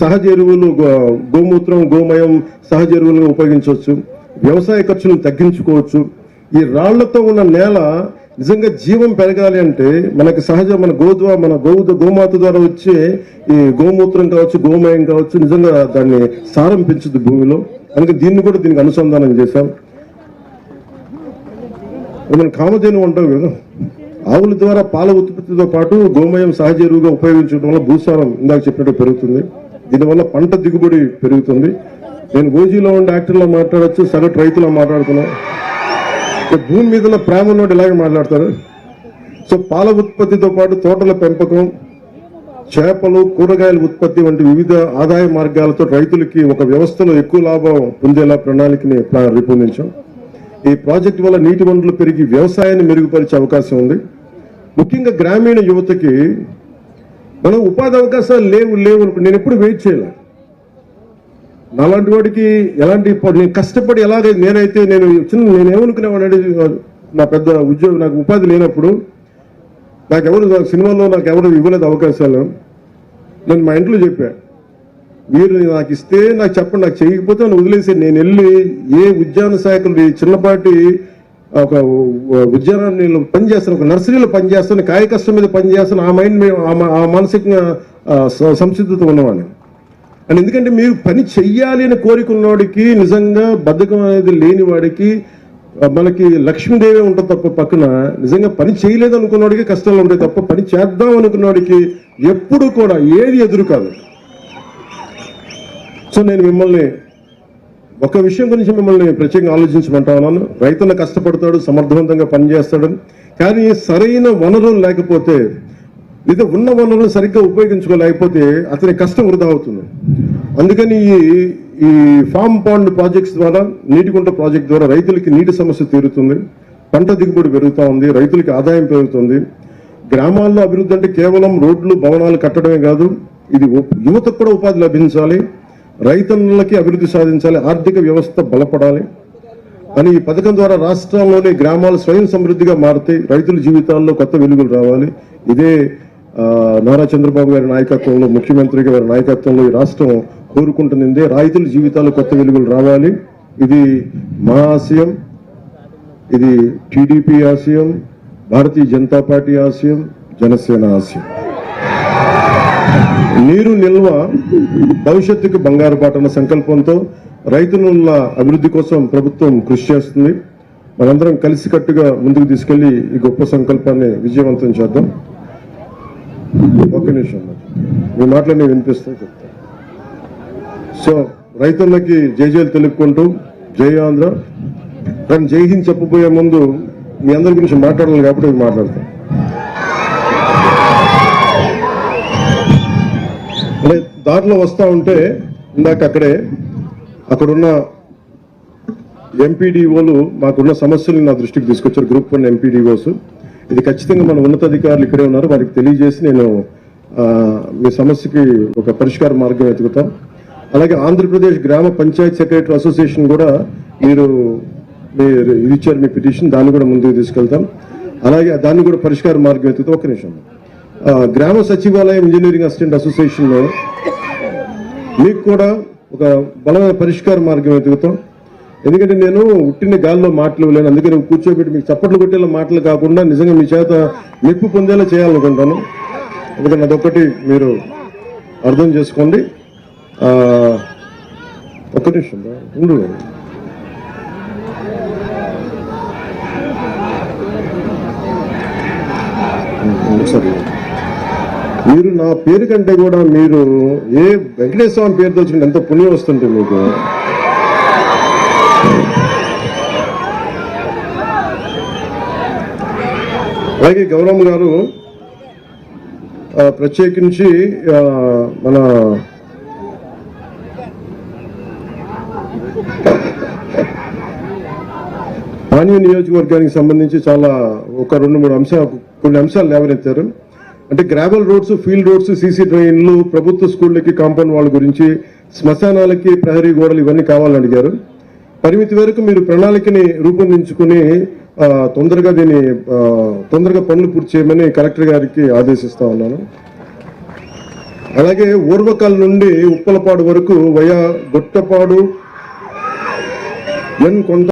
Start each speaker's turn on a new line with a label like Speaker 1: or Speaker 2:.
Speaker 1: సహజ ఎరువులు గో- గోమూత్రం గోమయం సహజ ఎరువులను ఉపయోగించవచ్చు. వ్యవసాయ ఖర్చును తగ్గించుకోవచ్చు. ఈ రాళ్ళతో ఉన్న నేల నిజంగా జీవం పెరగాలి అంటే మనకి సహజ మన గోధువ మన గోవు గోమాత ద్వారా వచ్చే ఈ గోమూత్రం కావచ్చు గోమయం కావచ్చు నిజంగా దాన్ని సారం పెంచుద్ది భూమిలో. అందుకే దీన్ని కూడా దీనికి అనుసంధానం చేశాం. మనం కామధేను ఉంటాం కదా. ఆవుల ద్వారా పాల ఉత్పత్తితో పాటు గోమయం సహజ ఎరువుగా ఉపయోగించడం వల్ల భూసారం ఇందాక చెప్పినట్టు పెరుగుతుంది. దీనివల్ల పంట దిగుబడి పెరుగుతుంది. నేను గోజీలో ఉండే యాక్టర్లో మాట్లాడచ్చు సగటు రైతులో మాట్లాడుతున్నాను భూమి మీద ప్రేమ ఉన్నోడు ఇలాగే మాట్లాడతారు సో పాల ఉత్పత్తితో పాటు తోటల పెంపకం చేపలు కూరగాయల ఉత్పత్తి వంటి వివిధ ఆదాయ మార్గాలతో రైతులకి ఒక వ్యవస్థలో ఎక్కువ లాభం పొందేలా ప్రణాళికని రూపొందించాం. ఈ ప్రాజెక్టు వల్ల నీటి వనరులు పెరిగి వ్యవసాయాన్ని మెరుగుపరిచే అవకాశం ఉంది. ముఖ్యంగా గ్రామీణ యువతకి మనం ఉపాధి అవకాశాలు లేవు లేవు నేను ఎప్పుడు వెయిట్ చేయలే. నాలాంటి వాడికి ఎలాంటి నేను కష్టపడి ఎలాగైతే నేనైతే నేను చిన్న నేను నా పెద్ద ఉద్యోగం నాకు ఉపాధి లేనప్పుడు నాకెవరు నాకు సినిమాలో నాకు ఎవరు ఇవ్వలేదు అవకాశాలు. నేను మా ఇంట్లో చెప్పా మీరు నాకు ఇస్తే నాకు చెప్పండి నాకు చేయకపోతే నన్ను వదిలేసి నేను వెళ్ళి ఏ ఉద్యాన శాఖలు చిన్నపాటి ఒక ఉద్యానాన్ని పనిచేస్తాను ఒక నర్సరీలో పనిచేస్తాను కాయ కష్టం మీద పనిచేస్తాను ఆ మైండ్ మీద ఆ మానసిక ఆ మానసికంగా సంసిద్ధత ఉన్నవాడిని. అండ్ ఎందుకంటే మీరు పని చెయ్యాలి అని కోరిక ఉన్నవాడికి నిజంగా బద్ధకం అనేది లేని వాడికి మనకి లక్ష్మీదేవి ఉంటుంది తప్ప పక్కన నిజంగా పని చేయలేదు అనుకున్నవాడికి కష్టాలు ఉంటాయి తప్ప పని చేద్దాం అనుకున్నవాడికి ఎప్పుడు కూడా ఏది ఎదురు కాదు. సో నేను మిమ్మల్ని ఒక విషయం గురించి మిమ్మల్ని ప్రత్యేకంగా ఆలోచించమంటా ఉన్నాను. రైతున్న కష్టపడతాడు సమర్థవంతంగా పనిచేస్తాడు. కానీ సరైన వనరులు లేకపోతే లేదా ఉన్న వనరులు సరిగ్గా ఉపయోగించుకోలేకపోతే అతని కష్టం వృధా అవుతుంది. అందుకని ఈ ఈ ఫామ్ పాండ్ ప్రాజెక్ట్స్ ద్వారా నీటికుంట ప్రాజెక్ట్ ద్వారా రైతులకి నీటి సమస్య తీరుతుంది. పంట దిగుబడి పెరుగుతూ ఉంది రైతులకి ఆదాయం పెరుగుతుంది. గ్రామాల్లో అభివృద్ధి అంటే కేవలం రోడ్లు భవనాలు కట్టడమే కాదు ఇది యువతకు కూడా ఉపాధి లభించాలి. రైతన్నలకి అభివృద్ధి సాధించాలి ఆర్థిక వ్యవస్థ బలపడాలి అని ఈ పథకం ద్వారా రాష్ట్రంలోని గ్రామాలు స్వయం సమృద్ధిగా మారుతాయి రైతుల జీవితాల్లో కొత్త వెలుగులు రావాలి. ఇదే నారా చంద్రబాబు గారి నాయకత్వంలో ముఖ్యమంత్రి గారి నాయకత్వంలో ఈ రాష్ట్రం కోరుకుంటుంది రైతుల జీవితాల్లో కొత్త వెలుగులు రావాలి. ఇది మా ఆశయం ఇది టీడీపీ ఆశయం భారతీయ జనతా పార్టీ ఆశయం జనసేన ఆశయం. నీరు నిల్వ భవిష్యత్తుకు బంగారు పాటన సంకల్పంతో రైతుల అభివృద్ధి కోసం ప్రభుత్వం కృషి చేస్తుంది. మనందరం కలిసికట్టుగా ముందుకు తీసుకెళ్ళి ఈ గొప్ప సంకల్పాన్ని విజయవంతం చేద్దాం. ఒక్క నిమిషం మీ మాటలు నేను చెప్తా. చెప్తాను సో రైతులకి జయజయలు తెలుపుకుంటూ జై ఆంధ్ర. కానీ జై హింద్ చెప్పబోయే ముందు మీ అందరి గురించి మాట్లాడాలి కాబట్టి మాట్లాడతాం. మాట్లాడతాను వస్తూ ఉంటే ఇందాక అక్కడే అక్కడున్న ఎంపీడీఓలు మాకున్న సమస్యలు నా దృష్టికి తీసుకొచ్చారు. గ్రూప్ వన్ ఎంపీడీఓస్ ఇది ఖచ్చితంగా మన ఉన్నతాధికారులు ఇక్కడే ఉన్నారు. వారికి తెలియజేసి నేను మీ సమస్యకి ఒక పరిష్కార మార్గం వెతుకుతాం. అలాగే ఆంధ్రప్రదేశ్ గ్రామ పంచాయత్ సెక్రటరీ అసోసియేషన్ కూడా మీరు మీరు ఇచ్చారు మీ పిటిషన్. దాన్ని కూడా ముందుకు తీసుకెళ్తాం. అలాగే దాన్ని కూడా పరిష్కార మార్గం వెతుకుతాం. ఒక నిమిషం. గ్రామ సచివాలయం ఇంజనీరింగ్ అసిస్టెంట్ అసోసియేషన్లో మీకు కూడా ఒక బలమైన పరిష్కార మార్గం వెతుకుతాం ఎందుకంటే నేను ఉట్టిన గాల్లో మాటలు లేను. అందుకని కూర్చోబెట్టి మీకు చప్పట్లు కొట్టేలా మాటలు కాకుండా నిజంగా మీ చేత మెప్పు పొందేలా చేయాలనుకుంటాను. ఎందుకంటే అదొకటి మీరు అర్థం చేసుకోండి. ఒక్క నిమిషం. ఉండు. సరే. మీరు నా పేరు కంటే కూడా మీరు ఏ వెంకటేశ్వర స్వామి పేరు తెలుసుకుంటే ఎంత పుణ్యం వస్తుంటే మీకు? అలాగే గౌరమ్మ గారు ప్రత్యేకించి మన పానీయ నియోజకవర్గానికి సంబంధించి చాలా ఒక రెండు మూడు అంశాలు కొన్ని అంశాలు లేవనెత్తారు. అంటే gravel roads field roads CC డ్రైన్లు ప్రభుత్వ స్కూళ్ళకి కాంపౌండ్ వాళ్ళ గురించి శ్మశానాలకి ప్రహరీ గోడలు ఇవన్నీ కావాలని అడిగారు. పరిమితి వరకు మీరు ప్రణాళికని రూపొందించుకుని తొందరగా దీన్ని తొందరగా పనులు పూర్తి చేయమని కలెక్టర్ గారికి ఆదేశిస్తా ఉన్నాను. అలాగే ఊర్వకల్ నుండి ఉప్పలపాడు వరకు వయా గొట్టపాడు ఎన్ కొంత